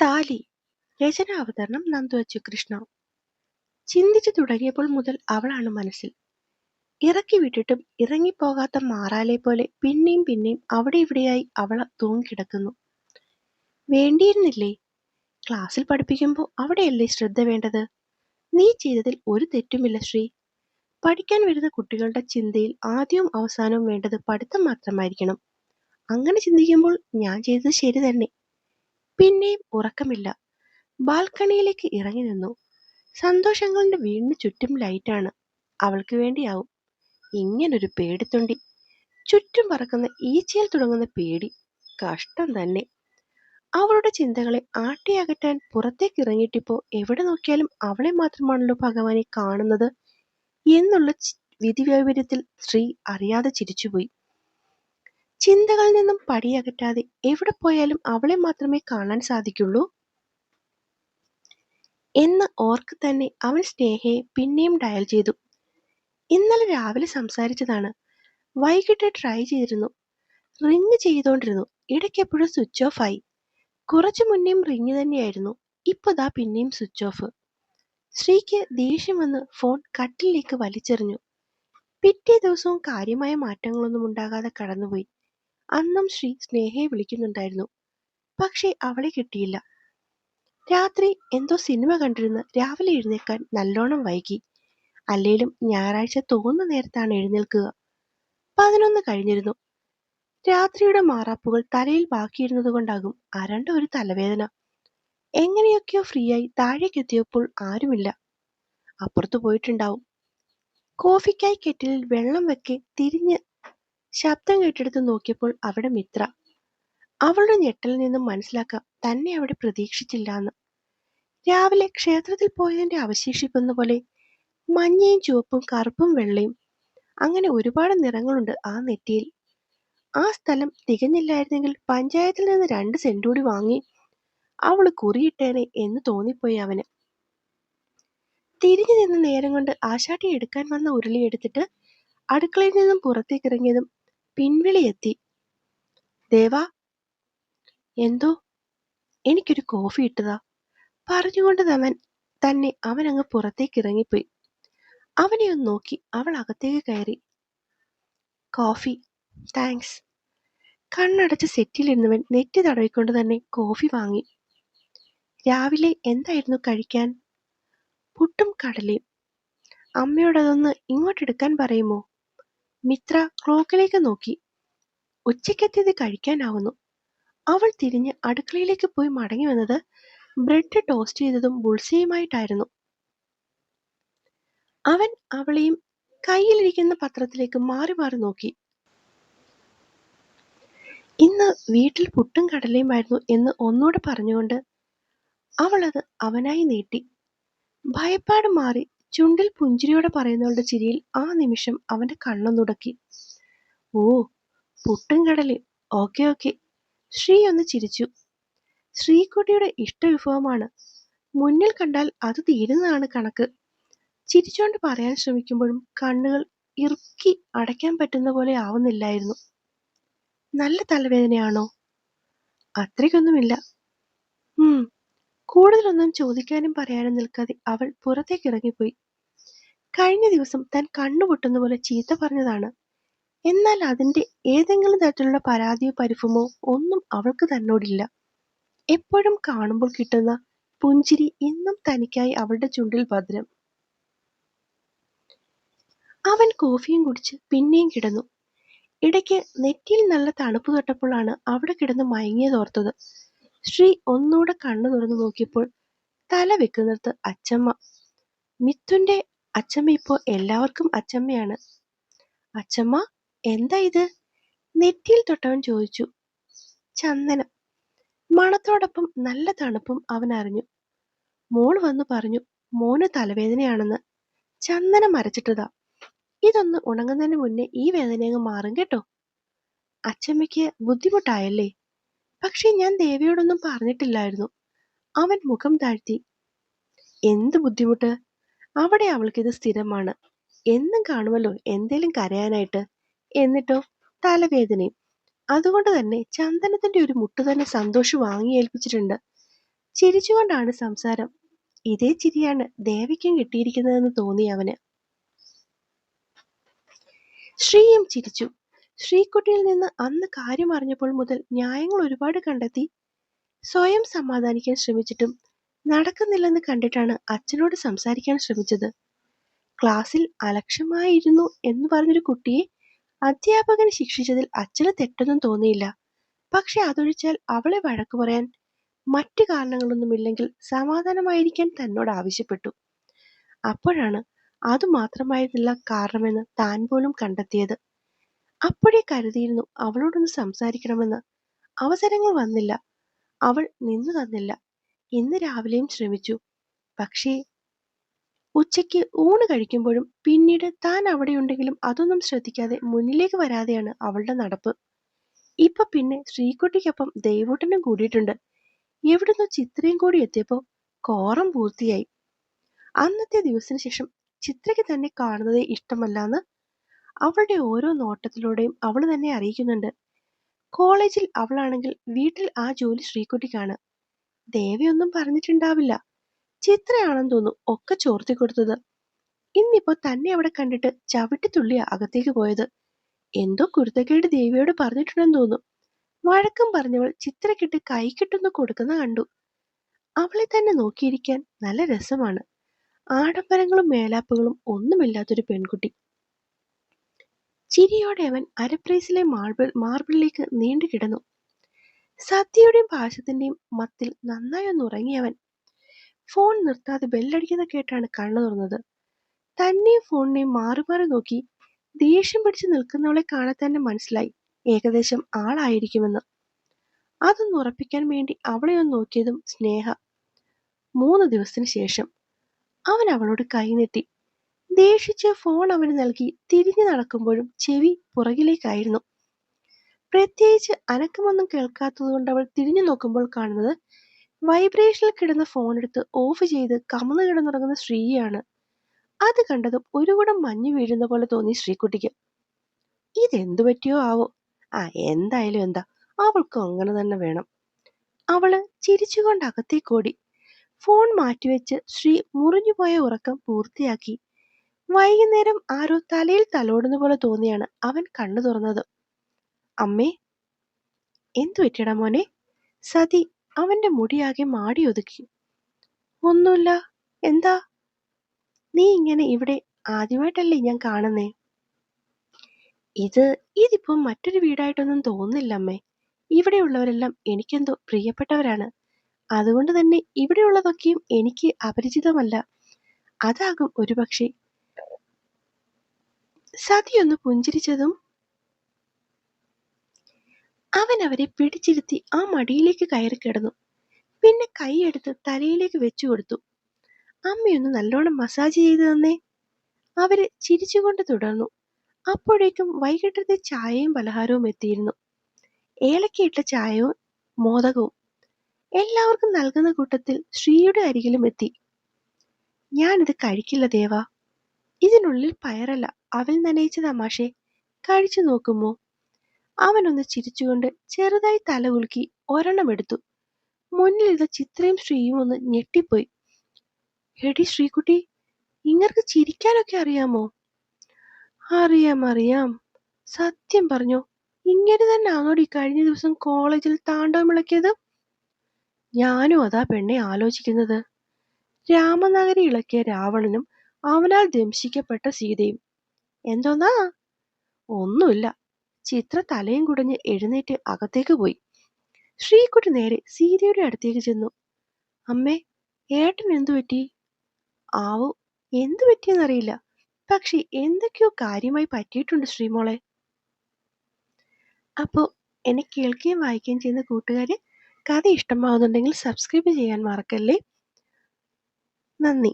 താലി രചനാവതരണം നന്ദു അച്ചുകൃഷ്ണ ചിന്തിച്ചു തുടങ്ങിയപ്പോൾ മുതൽ അവളാണ് മനസ്സിൽ. ഇറക്കി വിട്ടിട്ടും ഇറങ്ങിപ്പോകാത്ത മാറാലെ പോലെ പിന്നെയും പിന്നെയും അവിടെ ഇവിടെയായി അവൾ തൂങ്ങിക്കിടക്കുന്നു. വേണ്ടിയിരുന്നില്ലേ? ക്ലാസ്സിൽ പഠിപ്പിക്കുമ്പോൾ അവിടെയല്ലേ ശ്രദ്ധ വേണ്ടത്? നീ ചെയ്തതിൽ ഒരു തെറ്റുമില്ല ശ്രീ. പഠിക്കാൻ വരുന്ന കുട്ടികളുടെ ചിന്തയിൽ ആദ്യവും അവസാനവും വേണ്ടത് പഠിത്തം മാത്രമായിരിക്കണം. അങ്ങനെ ചിന്തിക്കുമ്പോൾ ഞാൻ ചെയ്തത് ശരി തന്നെ. പിന്നെയും ഉറക്കമില്ല. ബാൽക്കണിയിലേക്ക് ഇറങ്ങി നിന്നു. സന്തോഷങ്ങളുടെ വീടിന് ചുറ്റും ലൈറ്റാണ് അവൾക്ക് വേണ്ടിയാവും. ഇങ്ങനൊരു പേടിത്തൊണ്ടി. ചുറ്റും പറക്കുന്ന ഈച്ചയിൽ തുടങ്ങുന്ന പേടി. കഷ്ടം തന്നെ. അവളുടെ ചിന്തകളെ ആട്ടിയകറ്റാൻ പുറത്തേക്ക് ഇറങ്ങിയിട്ടിപ്പോ എവിടെ നോക്കിയാലും അവളെ മാത്രമാണല്ലോ ഭഗവാനെ കാണുന്നത്. എന്നുള്ള വിധിവൈപര്യത്തിൽ സ്ത്രീ അറിയാതെ ചിരിച്ചുപോയി. ചിന്തകളിൽ നിന്നും പടിയകറ്റാതെ എവിടെ പോയാലും അവളെ മാത്രമേ കാണാൻ സാധിക്കുള്ളൂ? എന്ന് ഓർക്ക് തന്നെ അവൻ സ്നേഹയെ പിന്നെയും ഡയൽ ചെയ്തു. ഇന്നലെ രാവിലെ സംസാരിച്ചതാണ്. വൈകിട്ട് ട്രൈ ചെയ്തിരുന്നു. റിങ് ചെയ്തുകൊണ്ടിരുന്നു ഇടയ്ക്ക് എപ്പോഴും സ്വിച്ച് ഓഫ് ആയി. കുറച്ചു മുന്നേയും റിങ് തന്നെയായിരുന്നു. ഇപ്പൊ ദാ പിന്നെയും സ്വിച്ച് ഓഫ് ശ്രീക്ക് ദേഷ്യം വന്ന് ഫോൺ കട്ടിലേക്ക് വലിച്ചെറിഞ്ഞു. പിറ്റേ ദിവസവും കാര്യമായ മാറ്റങ്ങളൊന്നും ഉണ്ടാകാതെ കടന്നുപോയി. അന്നും ശ്രീ സ്നേഹയെ വിളിക്കുന്നുണ്ടായിരുന്നു. പക്ഷേ അവളെ കിട്ടിയില്ല. രാത്രി എന്തോ സിനിമ കണ്ടിരുന്ന് രാവിലെ എഴുന്നേക്കാൻ നല്ലോണം വൈകി. അല്ലേലും ഞായറാഴ്ച തോന്നുന്ന നേരത്താണ് എഴുന്നേൽക്കുക. പതിനൊന്ന് കഴിഞ്ഞിരുന്നു. രാത്രിയുടെ മാറാപ്പുകൾ തലയിൽ ബാക്കിയിരുന്നത് കൊണ്ടാകും അരണ്ട ഒരു തലവേദന. എങ്ങനെയൊക്കെയോ ഫ്രീ ആയി താഴേക്കെത്തിയപ്പോൾ ആരുമില്ല. അപ്പുറത്ത് പോയിട്ടുണ്ടാവും. കോഫിക്കായി കെറ്റിലിൽ വെള്ളം വെക്കെ തിരിഞ്ഞ് ശബ്ദം കേട്ടെടുത്ത് നോക്കിയപ്പോൾ അവിടെ മിത്ര. അവളുടെ ഞെട്ടലിൽ നിന്നും മനസ്സിലാക്കാം തന്നെ അവിടെ പ്രതീക്ഷിച്ചില്ല എന്ന് രാവിലെ ക്ഷേത്രത്തിൽ പോയതിന്റെ അവശേഷിപ്പെന്ന പോലെ മഞ്ഞയും ചുവപ്പും കറുപ്പും വെള്ളയും അങ്ങനെ ഒരുപാട് നിറങ്ങളുണ്ട് ആ നെറ്റിയിൽ. ആ സ്ഥലം തികഞ്ഞില്ലായിരുന്നെങ്കിൽ പഞ്ചായത്തിൽ നിന്ന് രണ്ട് സെന്റ് കൂടി വാങ്ങി അവൾ കുറിയിട്ടേനെ എന്ന് തോന്നിപ്പോയി അവന്. തിരിഞ്ഞു നിന്ന് നേരം കൊണ്ട് ആശാട്ടി എടുക്കാൻ വന്ന ഉരുളി എടുത്തിട്ട് അടുക്കളയിൽ നിന്നും പുറത്തേക്ക് ഇറങ്ങിയതും പിൻവിളി എത്തി ദേവാ എന്തോ? എനിക്കൊരു കോഫി ഇട്ടതാ. പറഞ്ഞുകൊണ്ട് അവൻ തന്നെ അവനങ്ങ് പുറത്തേക്ക് ഇറങ്ങിപ്പോയി അവനെ ഒന്ന് നോക്കി അവൾ അകത്തേക്ക് കയറി. Coffee thanks. കണ്ണടച്ച് സെറ്റിലിരുന്നവൻ നെറ്റി തടവിക്കൊണ്ട് തന്നെ കോഫി വാങ്ങി. രാവിലെ എന്തായിരുന്നു കഴിക്കാൻ? പുട്ടും കടലയും. അമ്മയോടതൊന്ന് ഇങ്ങോട്ടെടുക്കാൻ പറയുമോ? മിത്ര ക്ലോക്കിലേക്ക് നോക്കി. ഉച്ചയ്ക്കെത്തിയത് കഴിക്കാനാവുന്നു. അവൾ തിരിഞ്ഞ് അടുക്കളയിലേക്ക് പോയി മടങ്ങി വന്നത് ബ്രെഡ് ടോസ്റ്റ് ചെയ്തതും ബുൾസയുമായിട്ടായിരുന്നു. അവൻ അവളെയും കയ്യിലിരിക്കുന്ന പത്രത്തിലേക്ക് മാറി മാറി നോക്കി. ഇന്ന് വീട്ടിൽ പുട്ടും കടലയുമായിരുന്നു എന്ന് ഒന്നുകൂടെ പറഞ്ഞുകൊണ്ട് അവളത് അവനായി നീട്ടി. ഭയപ്പാട് മാറി ചുണ്ടിൽ പുഞ്ചിരിയോടെ പറയുന്നവളുടെ ചിരിയിൽ ആ നിമിഷം അവന്റെ കണ്ണൊന്നുടക്കി ഓ പുട്ടും കടൽ ഓക്കെ ഓക്കെ. ശ്രീ ഒന്ന് ചിരിച്ചു. ശ്രീകുട്ടിയുടെ ഇഷ്ടവിഭവമാണ് മുന്നിൽ കണ്ടാൽ അത് തീരുന്നതാണ് കണക്ക്. ചിരിച്ചുകൊണ്ട് പറയാൻ ശ്രമിക്കുമ്പോഴും കണ്ണുകൾ ഇറുക്കി അടയ്ക്കാൻ പറ്റുന്ന പോലെ ആവുന്നില്ലായിരുന്നു. നല്ല തലവേദനയാണോ? അത്രയ്ക്കൊന്നുമില്ല. കൂടുതലൊന്നും ചോദിക്കാനും പറയാനും നിൽക്കാതെ അവൾ പുറത്തേക്ക് ഇറങ്ങിപ്പോയി. കഴിഞ്ഞ ദിവസം താൻ കണ്ണുപൊട്ടുന്ന പോലെ ചീത്ത പറഞ്ഞതാണ്. എന്നാൽ അതിന്റെ ഏതെങ്കിലും തരത്തിലുള്ള പരാതിയോ പരിഭമോ ഒന്നും അവൾക്ക് തന്നോടില്ല. എപ്പോഴും കാണുമ്പോൾ കിട്ടുന്ന പുഞ്ചിരി ഇന്നും തനിക്കായി അവളുടെ ചുണ്ടിൽ ഭദ്രം. അവൻ കോഫിയും കുടിച്ച് പിന്നെയും കിടന്നു. ഇടയ്ക്ക് നെറ്റിയിൽ നല്ല തണുപ്പ് തൊട്ടപ്പോഴാണ് അവിടെ കിടന്ന് മയങ്ങിയതോർത്തത് ശ്രീ ഒന്നുകൂടെ കണ്ണു തുറന്നു നോക്കിയപ്പോൾ തല വെക്കുന്നിടത്ത് അച്ചമ്മ. മിഥുന്റെ അച്ചമ്മ ഇപ്പോ എല്ലാവർക്കും അച്ചമ്മയാണ്. അച്ചമ്മ എന്താ ഇത്? നെറ്റിയിൽ തൊട്ടവൻ ചോദിച്ചു. ചന്ദനം. മണത്തോടൊപ്പം നല്ല തണുപ്പും അവൻ അറിഞ്ഞു. മോൾ വന്നു പറഞ്ഞു മോന് തലവേദനയാണെന്ന്. ചന്ദനം അരച്ചിട്ടതാ. ഇതൊന്ന് ഉണങ്ങുന്നതിന് മുന്നേ ഈ വേദനയങ്ങ് മാറും കേട്ടോ. അച്ചമ്മയ്ക്ക് ബുദ്ധിമുട്ടായല്ലേ? പക്ഷെ ഞാൻ ദേവിയോടൊന്നും പറഞ്ഞിട്ടില്ലായിരുന്നു. അവൻ മുഖം താഴ്ത്തി. എന്ത് ബുദ്ധിമുട്ട്? അവിടെ അവൾക്കിത് സ്ഥിരമാണ്. എന്നും കാണുമല്ലോ എന്തേലും കരയാനായിട്ട്. എന്നിട്ടോ തലവേദനയും. അതുകൊണ്ട് തന്നെ ചന്ദനത്തിന്റെ ഒരു മുട്ട് തന്നെ സന്തോഷം വാങ്ങി ഏൽപ്പിച്ചിട്ടുണ്ട്. ചിരിച്ചുകൊണ്ടാണ് സംസാരം. ഇതേ ചിരിയാണ് ദേവിക്കും കിട്ടിയിരിക്കുന്നതെന്ന് തോന്നി അവന്. ശ്രീയും ചിരിച്ചു. ശ്രീക്കുട്ടിയിൽ നിന്ന് അന്ന് കാര്യം അറിഞ്ഞപ്പോൾ മുതൽ ന്യായങ്ങൾ ഒരുപാട് കണ്ടെത്തി. സ്വയം സമാധാനിക്കാൻ ശ്രമിച്ചിട്ടും നടക്കുന്നില്ലെന്ന് കണ്ടിട്ടാണ് അച്ഛനോട് സംസാരിക്കാൻ ശ്രമിച്ചത്. ക്ലാസ്സിൽ അലക്ഷ്യമായിരുന്നു എന്ന് പറഞ്ഞൊരു കുട്ടിയെ അധ്യാപകൻ ശിക്ഷിച്ചതിൽ അച്ഛന് തെറ്റൊന്നും തോന്നിയില്ല. പക്ഷെ അതൊഴിച്ചാൽ അവളെ വഴക്കു പറയാൻ മറ്റു കാരണങ്ങളൊന്നുമില്ലെങ്കിൽ സമാധാനമായിരിക്കാൻ തന്നോട് ആവശ്യപ്പെട്ടു. അപ്പോഴാണ് അത് മാത്രമായിരുന്നില്ല കാരണമെന്ന് താൻ പോലും കണ്ടെത്തിയത്. അപ്പോഴേ കരുതിയിരുന്നു അവളോടൊന്ന് സംസാരിക്കണമെന്ന്. അവസരങ്ങൾ വന്നില്ല. അവൾ നിന്നു തന്നില്ല. ഇന്ന് രാവിലെയും ശ്രമിച്ചു. പക്ഷേ ഉച്ചയ്ക്ക് ഊണ് കഴിക്കുമ്പോഴും പിന്നീട് താൻ അവിടെയുണ്ടെങ്കിലും അതൊന്നും ശ്രദ്ധിക്കാതെ മുന്നിലേക്ക് വരാതെയാണ് അവളുടെ നടപ്പ്. ഇപ്പൊ പിന്നെ ശ്രീകുട്ടിക്കൊപ്പം ദേവോട്ടനും കൂടിയിട്ടുണ്ട്. എവിടുന്നോ ചിത്രയും കൂടി എത്തിയപ്പോ കോറം പൂർത്തിയായി. അന്നത്തെ ദിവസത്തിന് ശേഷം ചിത്രയ്ക്ക് തന്നെ കാണുന്നതേ ഇഷ്ടമല്ലാന്ന് അവളുടെ ഓരോ നോട്ടത്തിലൂടെയും അവൾ തന്നെ അറിയിക്കുന്നുണ്ട്. കോളേജിൽ അവളാണെങ്കിൽ വീട്ടിൽ ആ ജോലി ശ്രീക്കുട്ടിക്കാണ് ദേവിയൊന്നും പറഞ്ഞിട്ടുണ്ടാവില്ല. ചിത്രയാണെന്ന് തോന്നുന്നു ഒക്കെ ചോർത്തി കൊടുത്തത്. ഇന്നിപ്പോ തന്നെ അവിടെ കണ്ടിട്ട് ചവിട്ടിത്തുള്ളിയ അകത്തേക്ക് പോയത്. എന്തോ കുരുത്തക്കേട് ദേവിയോട് പറഞ്ഞിട്ടുണ്ടെന്ന് തോന്നുന്നു. വഴക്കം പറഞ്ഞവൾ ചിത്രക്കിട്ട് കൈക്കിട്ടൊന്ന് കൊടുക്കുന്ന കണ്ടു. അവളെ തന്നെ നോക്കിയിരിക്കാൻ നല്ല രസമാണ്. ആഡംബരങ്ങളും മേലാപ്പുകളും ഒന്നുമില്ലാത്തൊരു പെൺകുട്ടി. ചിരിയോടെ അവൻ അരപ്രൈസിലെ മാർബിൾ മാർബിളിലേക്ക് നീണ്ടു കിടന്നു. സദ്യയുടെയും പാശത്തിന്റെയും മത്തിൽ നന്നായി ഉറങ്ങിയവൻ. ഫോൺ നിർത്താതെ ബെല്ലടിക്കുന്ന കേട്ടാണ് കണ്ണു തുറന്നത്. തന്നെയും ഫോണിനെയും മാറി മാറി നോക്കി ദേഷ്യം പിടിച്ച് നിൽക്കുന്നവളെ കാണാൻ തന്നെ മനസ്സിലായി. ഏകദേശം ആളായിരിക്കുമെന്ന്. അതൊന്ന് ഉറപ്പിക്കാൻ വേണ്ടി അവളെ ഒന്ന് നോക്കിയതും സ്നേഹ. മൂന്ന് ദിവസത്തിന് ശേഷം അവൻ അവളോട് കൈനീട്ടി ദേഷിച്ച് ഫോൺ അവന് നൽകി തിരിഞ്ഞു നടക്കുമ്പോഴും ചെവി പുറകിലേക്കായിരുന്നു. പ്രത്യേകിച്ച് അനക്കമൊന്നും കേൾക്കാത്തതുകൊണ്ട് അവൾ തിരിഞ്ഞു നോക്കുമ്പോൾ കാണുന്നത് വൈബ്രേഷനിൽ കിടന്ന ഫോൺ എടുത്ത് ഓഫ് ചെയ്ത് കമന്ന് കിടന്നുറങ്ങുന്ന ശ്രീയാണ്. അത് കണ്ടതും ഒരു കൂടം മഞ്ഞു വീഴുന്ന പോലെ തോന്നി ശ്രീക്കുട്ടിക്ക് ഇതെന്തു പറ്റിയോ ആവോ? ആ എന്തായാലും എന്താ? അവൾക്ക് അങ്ങനെ തന്നെ വേണം. അവൾ ചിരിച്ചുകൊണ്ട് അകത്തേക്കോടി ഫോൺ മാറ്റിവെച്ച് ശ്രീ മുറിഞ്ഞുപോയ ഉറക്കം പൂർത്തിയാക്കി. വൈകുന്നേരം ആരോ തലയിൽ തലോടുന്ന പോലെ തോന്നിയാണ് അവൻ കണ്ണു തുറന്നത്. അമ്മേ എന്തു പറ്റിയടാ മോനെ? സതി അവന്റെ മുടിയാകെ മാടി ഒതുക്കി. ഒന്നുമില്ല എന്താ? നീ ഇങ്ങനെ ഇവിടെ ആദ്യമായിട്ടല്ലേ ഞാൻ കാണുന്നേ? ഇത് ഇതിപ്പോ മറ്റൊരു വീടായിട്ടൊന്നും തോന്നുന്നില്ല അമ്മേ ഇവിടെയുള്ളവരെല്ലാം എനിക്കെന്തോ പ്രിയപ്പെട്ടവരാണ്. അതുകൊണ്ട് തന്നെ ഇവിടെയുള്ളതൊക്കെയും എനിക്ക് അപരിചിതമല്ല. അതാകും ഒരുപക്ഷെ സതിയൊന്ന് പുഞ്ചിരിച്ചതും അവൻ അവരെ പിടിച്ചിരുത്തി ആ മടിയിലേക്ക് കയറി കിടന്നു. പിന്നെ കൈയെടുത്ത് തലയിലേക്ക് വെച്ചു കൊടുത്തു. അമ്മയൊന്ന് നല്ലോണം മസാജ് ചെയ്തു തന്നേ. അവർ ചിരിച്ചുകൊണ്ട് തുടർന്നു. അപ്പോഴേക്കും വൈകിട്ടത്തെ ചായയും പലഹാരവും എത്തിയിരുന്നു. ഏലക്കയിട്ട ചായവും മോദകവും എല്ലാവർക്കും നൽകുന്ന കൂട്ടത്തിൽ ശ്രീയുടെ അരികിലും എത്തി. ഞാനിത് കഴിക്കില്ല ദേവ. ഇതിനുള്ളിൽ പയറല്ല. അവൽ നനയിച്ച തമാശെ കഴിച്ചു നോക്കുമോ? അവനൊന്ന് ചിരിച്ചുകൊണ്ട് ചെറുതായി തല കുലുക്കി ഒരെണ്ണം എടുത്തു. മുന്നിൽ ചിത്രയും ശ്രീയും ഒന്ന് ഞെട്ടിപ്പോയി. എടി ശ്രീകുട്ടി ഇങ്ങർക്ക് ചിരിക്കാനൊക്കെ അറിയാമോ? അറിയാം അറിയാം. സത്യം പറഞ്ഞോ ഇങ്ങനെ തന്നെ ആണോടി കഴിഞ്ഞ ദിവസം കോളേജിൽ താണ്ടവം ഇളക്കിയത് ഞാനും അതാ പെണ്ണെ ആലോചിക്കുന്നത്. രാമനഗരി ഇളക്കിയ രാവണനും അവനാൽ ദംശിക്കപ്പെട്ട സീതയും. എന്തോന്നാ? ഒന്നുമില്ല. ചിത്ര തലയും കുടഞ്ഞ് എഴുന്നേറ്റ് അകത്തേക്ക് പോയി. ശ്രീകുട്ടി നേരെ സീതയുടെ അടുത്തേക്ക് ചെന്നു. അമ്മേ ഏട്ടൻ എന്തു പറ്റി? ആവോ എന്തു പറ്റിയെന്നറിയില്ല. പക്ഷെ എന്തൊക്കെയോ കാര്യമായി പറ്റിയിട്ടുണ്ട് ശ്രീമോളെ. അപ്പോൾ എന്നെ കേൾക്കുകയും വായിക്കുകയും ചെയ്യുന്ന കൂട്ടുകാര് കഥ ഇഷ്ടമാവുന്നുണ്ടെങ്കിൽ സബ്സ്ക്രൈബ് ചെയ്യാൻ മറക്കല്ലേ? നന്ദി.